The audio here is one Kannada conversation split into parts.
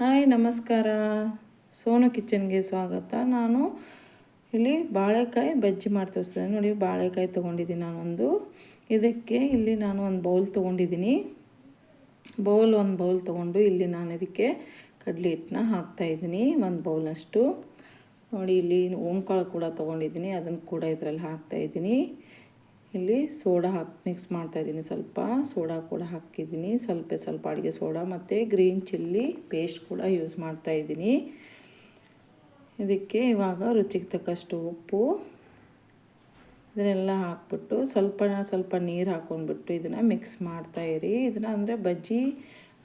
ಹಾಯ್, ನಮಸ್ಕಾರ. ಸೋನು ಕಿಚನ್ಗೆ ಸ್ವಾಗತ. ನಾನು ಇಲ್ಲಿ ಬಾಳೆಕಾಯಿ ಬಜ್ಜಿ ಮಾಡಿ ತೋರಿಸ್ತೀನಿ. ನೋಡಿ, ಬಾಳೆಕಾಯಿ ತೊಗೊಂಡಿದ್ದೀನಿ ನಾನೊಂದು. ಇದಕ್ಕೆ ಇಲ್ಲಿ ನಾನು ಒಂದು ಬೌಲ್ ತೊಗೊಂಡಿದ್ದೀನಿ. ಬೌಲ್ ಒಂದು ಬೌಲ್ ತೊಗೊಂಡು ಇಲ್ಲಿ ನಾನು ಇದಕ್ಕೆ ಕಡಲೆ ಹಿಟ್ಟನ್ನ ಹಾಕ್ತಾಯಿದ್ದೀನಿ ಒಂದು ಬೌಲ್ನಷ್ಟು ನೋಡಿ, ಇಲ್ಲಿ ಓಂಕಾಳು ಕೂಡ ತೊಗೊಂಡಿದ್ದೀನಿ. ಅದನ್ನು ಕೂಡ ಇದರಲ್ಲಿ ಹಾಕ್ತಾಯಿದ್ದೀನಿ ಇಲ್ಲಿ ಸೋಡಾ ಹಾಕಿ ಮಿಕ್ಸ್ ಮಾಡ್ತಾ ಇದ್ದೀನಿ. ಸ್ವಲ್ಪ ಸೋಡಾ ಕೂಡ ಹಾಕಿದ್ದೀನಿ. ಸ್ವಲ್ಪ ಸ್ವಲ್ಪ ಅಡುಗೆ ಸೋಡಾ ಮತ್ತು ಗ್ರೀನ್ ಚಿಲ್ಲಿ ಪೇಸ್ಟ್ ಕೂಡ ಯೂಸ್ ಮಾಡ್ತಾ ಇದ್ದೀನಿ. ಇದಕ್ಕೆ ಇವಾಗ ರುಚಿಗೆ ತಕ್ಕಷ್ಟು ಉಪ್ಪು. ಇದನ್ನೆಲ್ಲ ಹಾಕ್ಬಿಟ್ಟು ಸ್ವಲ್ಪ ಸ್ವಲ್ಪ ನೀರು ಹಾಕ್ಕೊಂಡ್ಬಿಟ್ಟು ಇದನ್ನು ಮಿಕ್ಸ್ ಮಾಡ್ತಾಯಿರಿ ಇದನ್ನು ಅಂದರೆ ಬಜ್ಜಿ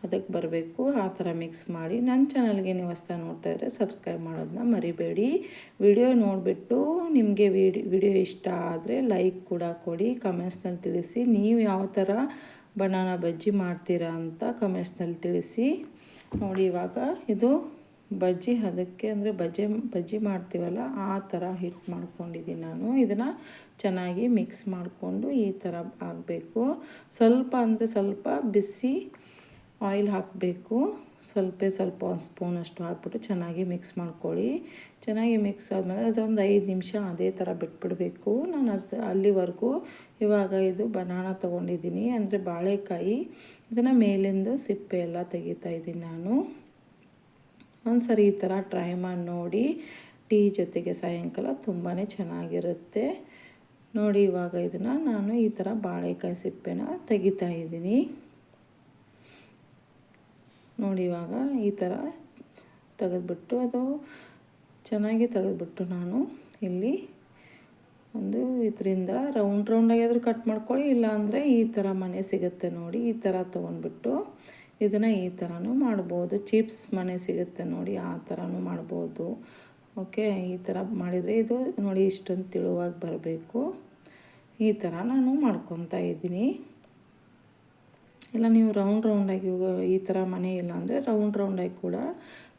ಅದಕ್ಕೆ ಬರಬೇಕು. ಆ ಥರ ಮಿಕ್ಸ್ ಮಾಡಿ ನನ್ನ ಚಾನಲ್ಗೆ ನೀವು ಹೊಸ್ತಾ ನೋಡ್ತಾ ಇದ್ದರೆ ಸಬ್ಸ್ಕ್ರೈಬ್ ಮಾಡೋದನ್ನ ಮರಿಬೇಡಿ. ವಿಡಿಯೋ ನೋಡಿಬಿಟ್ಟು ನಿಮಗೆ ವಿಡಿ ವಿಡಿಯೋ ಇಷ್ಟ ಆದರೆ ಲೈಕ್ ಕೂಡ ಕೊಡಿ. ಕಮೆಂಟ್ಸ್ನಲ್ಲಿ ತಿಳಿಸಿ ನೀವು ಯಾವ ಥರ ಬನಾನ ಬಜ್ಜಿ ಮಾಡ್ತೀರಾ ಅಂತ ಕಮೆಂಟ್ಸ್ನಲ್ಲಿ ತಿಳಿಸಿ. ನೋಡಿ ಇವಾಗ ಇದು ಬಜ್ಜಿ, ಅದಕ್ಕೆ ಅಂದರೆ ಬಜ್ಜಿ ಬಜ್ಜಿ ಮಾಡ್ತೀವಲ್ಲ ಆ ಥರ ಹಿಟ್ಟು ಮಾಡ್ಕೊಂಡಿದ್ದೀನಿ ನಾನು. ಇದನ್ನು ಚೆನ್ನಾಗಿ ಮಿಕ್ಸ್ ಮಾಡಿಕೊಂಡು ಈ ಥರ ಆಗಬೇಕು. ಸ್ವಲ್ಪ ಅಂದರೆ ಸ್ವಲ್ಪ ಬಿಸಿ ಆಯಿಲ್ ಹಾಕಬೇಕು. ಸ್ವಲ್ಪ ಸ್ವಲ್ಪ ಒಂದು ಸ್ಪೂನಷ್ಟು ಹಾಕ್ಬಿಟ್ಟು ಚೆನ್ನಾಗಿ ಮಿಕ್ಸ್ ಮಾಡ್ಕೊಳ್ಳಿ. ಚೆನ್ನಾಗಿ ಮಿಕ್ಸ್ ಆದಮೇಲೆ ಅದೊಂದು ಐದು ನಿಮಿಷ ಅದೇ ಥರ ಬಿಟ್ಬಿಡಬೇಕು. ನಾನು ಅದು ಅಲ್ಲಿವರೆಗೂ ಇವಾಗ ಇದು ಬನಾನ ತೊಗೊಂಡಿದ್ದೀನಿ. ಅಂದರೆ ಬಾಳೆಕಾಯಿ, ಇದನ್ನು ಮೇಲಿಂದ ಸಿಪ್ಪೆ ಎಲ್ಲ ತೆಗಿತಾ ಇದ್ದೀನಿ ನಾನು. ಒಂದು ಸರಿ ಈ ಥರ ಟ್ರೈ ಮಾಡಿ ನೋಡಿ. ಟೀ ಜೊತೆಗೆ ಸಾಯಂಕಾಲ ತುಂಬಾ ಚೆನ್ನಾಗಿರುತ್ತೆ. ನೋಡಿ ಇವಾಗ ಇದನ್ನು ನಾನು ಈ ಥರ ಬಾಳೆಕಾಯಿ ಸಿಪ್ಪೆನ ತೆಗಿತಾ ಇದ್ದೀನಿ. ನೋಡಿ ಇವಾಗ ಈ ಥರ ತೆಗೆದುಬಿಟ್ಟು ಅದು ಚೆನ್ನಾಗಿ ತೆಗೆದುಬಿಟ್ಟು ನಾನು ಇಲ್ಲಿ ಒಂದು ಇದರಿಂದ ರೌಂಡ್ ರೌಂಡಾಗಿ ಆದರೂ ಕಟ್ ಮಾಡ್ಕೊಳ್ಳಿ, ಇಲ್ಲಾಂದರೆ ಈ ಥರ ಮನೆ ಸಿಗುತ್ತೆ ನೋಡಿ, ಈ ಥರ ತೊಗೊಂಡ್ಬಿಟ್ಟು ಇದನ್ನು ಈ ಥರನೂ ಮಾಡ್ಬೋದು. ಚಿಪ್ಸ್ ಮನೆ ಸಿಗುತ್ತೆ ನೋಡಿ, ಆ ಥರನೂ ಮಾಡ್ಬೋದು. ಓಕೆ ಈ ಥರ ಮಾಡಿದರೆ ಇದು ನೋಡಿ ಇಷ್ಟೊಂದು ತಿಳುವಾಗಿ ಬರಬೇಕು. ಈ ಥರ ನಾನು ಮಾಡ್ಕೊತಾ ಇದ್ದೀನಿ. ಇಲ್ಲ, ನೀವು ರೌಂಡ್ ರೌಂಡಾಗಿ ಈ ಥರ ಮನೆ ಇಲ್ಲ ಅಂದರೆ ರೌಂಡ್ ರೌಂಡಾಗಿ ಕೂಡ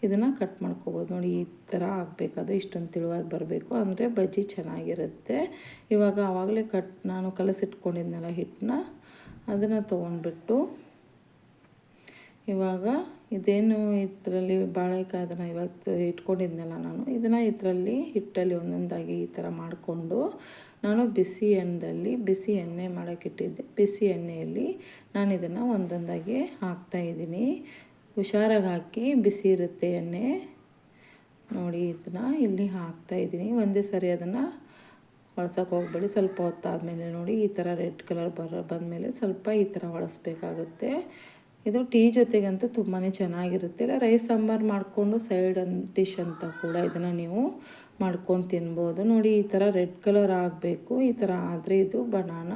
ಇದನ್ನು ಕಟ್ ಮಾಡ್ಕೋಬೋದು. ನೋಡಿ, ಈ ಥರ ಆಗಬೇಕಾದ್ರೆ ಇಷ್ಟೊಂದು ತಿಳುವಾಗಿ ಬರಬೇಕು. ಅಂದರೆ ಬಜ್ಜಿ ಚೆನ್ನಾಗಿರುತ್ತೆ. ಇವಾಗ ಆವಾಗಲೇ ಕಟ್ ನಾನು ಕಲಸಿಟ್ಕೊಂಡಿದ್ನಲ್ಲ ಹಿಟ್ಟನ್ನ, ಅದನ್ನು ತೊಗೊಂಡ್ಬಿಟ್ಟು ಇವಾಗ ಇದೇನು ಇದರಲ್ಲಿ ಬಾಳೆಕಾಯಿ ಅದನ್ನು ಇವತ್ತು ಇಟ್ಕೊಂಡಿದ್ನಲ್ಲ ನಾನು, ಇದನ್ನು ಇದರಲ್ಲಿ ಹಿಟ್ಟಲ್ಲಿ ಒಂದೊಂದಾಗಿ ಈ ಥರ ಮಾಡಿಕೊಂಡು ನಾನು ಬಿಸಿ ಎಣ್ಣೆಯಲ್ಲಿ ಬಿಸಿ ಎಣ್ಣೆ ಮಾಡೋಕ್ಕಿಟ್ಟಿದ್ದೆ ಬಿಸಿ ಎಣ್ಣೆಯಲ್ಲಿ ನಾನು ಇದನ್ನು ಒಂದೊಂದಾಗಿ ಹಾಕ್ತಾಯಿದ್ದೀನಿ ಹುಷಾರಾಗಿ ಹಾಕಿ ಬಿಸಿ ಇರುತ್ತೆ ಎಣ್ಣೆ. ನೋಡಿ, ಇದನ್ನು ಇಲ್ಲಿ ಹಾಕ್ತಾಯಿದ್ದೀನಿ ಒಂದೇ ಸರಿ ಅದನ್ನು ಹೊಳ್ಸೋಕೆ ಹೋಗ್ಬೇಡಿ. ಸ್ವಲ್ಪ ಹೊತ್ತಾದಮೇಲೆ ನೋಡಿ, ಈ ಥರ ರೆಡ್ ಕಲರ್ ಬರೋ ಬಂದಮೇಲೆ ಸ್ವಲ್ಪ ಈ ಥರ ಒಳಸ್ಬೇಕಾಗುತ್ತೆ ಇದು ಟೀ ಜೊತೆಗಂತೂ ತುಂಬಾ ಚೆನ್ನಾಗಿರುತ್ತೆ. ಇಲ್ಲ, ರೈಸ್, ಸಾಂಬಾರು ಮಾಡಿಕೊಂಡು ಸೈಡ್ ಡಿಶ್ ಅಂತ ಕೂಡ ಇದನ್ನು ನೀವು ಮಾಡ್ಕೊಂಡು ತಿನ್ಬೋದು. ನೋಡಿ, ಈ ಥರ ರೆಡ್ ಕಲರ್ ಆಗಬೇಕು. ಈ ಥರ ಆದರೆ ಇದು ಬನಾನ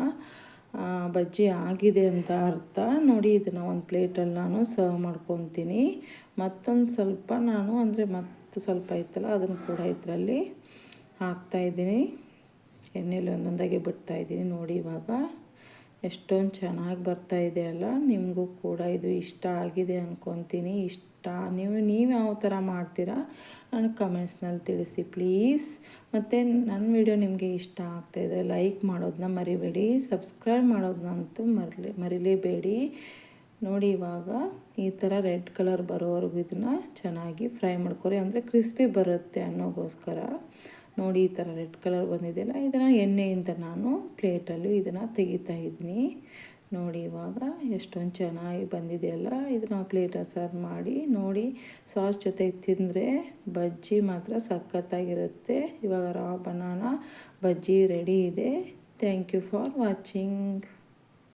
ಬಜ್ಜಿ ಆಗಿದೆ ಅಂತ ಅರ್ಥ. ನೋಡಿ, ಇದನ್ನು ಒಂದು ಪ್ಲೇಟಲ್ಲಿ ನಾನು ಸರ್ವ್ ಮಾಡ್ಕೊತೀನಿ. ಮತ್ತೊಂದು ಸ್ವಲ್ಪ ನಾನು ಅಂದರೆ ಮತ್ತು ಸ್ವಲ್ಪ ಇತ್ತಲ್ಲ ಅದನ್ನು ಕೂಡ ಇದರಲ್ಲಿ ಹಾಕ್ತಾಯಿದ್ದೀನಿ ಎಣ್ಣೆಲಿ ಒಂದೊಂದಾಗಿ ಬಿಡ್ತಾಯಿದ್ದೀನಿ ನೋಡಿ ಇವಾಗ. ಎಷ್ಟೊಂದು ಚೆನ್ನಾಗಿ ಬರ್ತಾ ಇದೆ ಅಲ್ಲ? ನಿಮಗೂ ಕೂಡ ಇದು ಇಷ್ಟ ಆಗಿದೆ ಅಂದ್ಕೊತೀನಿ ಇಷ್ಟ, ನೀವು ನೀವು ಯಾವ ಥರ ಮಾಡ್ತೀರಾ? ನನಗೆ ಕಮೆಂಟ್ಸ್ನಲ್ಲಿ ತಿಳಿಸಿ ಪ್ಲೀಸ್ ಮತ್ತು ನನ್ನ ವಿಡಿಯೋ ನಿಮಗೆ ಇಷ್ಟ ಆಗ್ತಾಯಿದ್ರೆ ಲೈಕ್ ಮಾಡೋದನ್ನ ಮರಿಬೇಡಿ. ಸಬ್ಸ್ಕ್ರೈಬ್ ಮಾಡೋದನ್ನಂತೂ ಮರಲಿ, ಮರಿಲೇಬೇಡಿ. ನೋಡಿ ಇವಾಗ ಈ ಥರ ರೆಡ್ ಕಲರ್ ಬರೋವರೆಗೂ ಇದನ್ನು ಚೆನ್ನಾಗಿ ಫ್ರೈ ಮಾಡ್ಕೊರಿ. ಅಂದರೆ ಕ್ರಿಸ್ಪಿ ಬರುತ್ತೆ ಅನ್ನೋಗೋಸ್ಕರ. ನೋಡಿ ಈ ಥರ ರೆಡ್ ಕಲರ್ ಬಂದಿದೆಯಲ್ಲ, ಇದನ್ನು ಎಣ್ಣೆಯಿಂದ ನಾನು ಪ್ಲೇಟಲ್ಲಿ ಇದನ್ನು ತೆಗಿತಾ ಇದ್ದೀನಿ. ನೋಡಿ ಇವಾಗ ಎಷ್ಟೊಂದು ಚೆನ್ನಾಗಿ ಬಂದಿದೆಯಲ್ಲ ಇದನ್ನು ಪ್ಲೇಟ ಸರ್ವ್ ಮಾಡಿ, ನೋಡಿ ಸಾಸ್ ಜೊತೆಗೆ ತಿಂದರೆ ಬಜ್ಜಿ ಮಾತ್ರ ಸಖತ್ತಾಗಿರುತ್ತೆ. ಇವಾಗ ರಾ ಬನಾನ ಬಜ್ಜಿ ರೆಡಿ ಇದೆ. Thank you for watching